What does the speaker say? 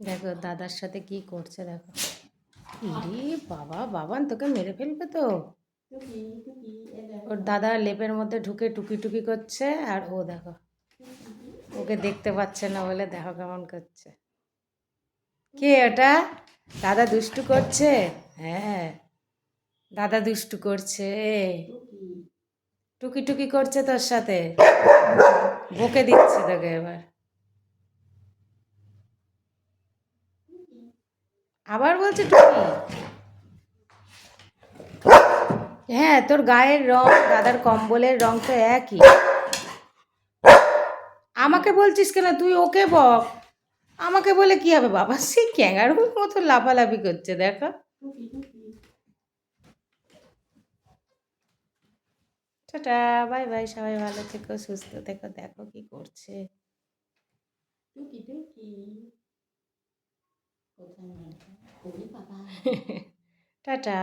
দেখো, দাদার সাথে কি করছে দেখো। ইরে বাবা, বাবান, তোকে মেরে ফেলবে তো। ওর দাদা লেপের মধ্যে ঢুকে টুকি টুকি করছে, আর ও দেখো, ওকে দেখতে পাচ্ছে না বলে দেখো কেমন করছে। কে ওটা দাদা দুষ্টু করছে? হ্যাঁ দাদা দুষ্টু করছে। টুকি টুকি করছে তোর সাথে? বকে দিচ্ছে তোকে এবার। আবার বলছে টুকি হ্যাঁ তোর গায়ের রং, দাদার কম্বলের রং তো একই। আমাকে বলছিস কেন? তুই ওকে বক। আমাকে বলে কি হবে বাবা? সে ক্যাঙ্গারুর মতো লাফালাফি করছে, দেখো। টাটা, বাই বাই, সবাই ভালো থেকো, সুস্থ থেকো, দেখো কি করছে। টুকি টুকি। কোথায় মারবে ওরে বাবা টাটা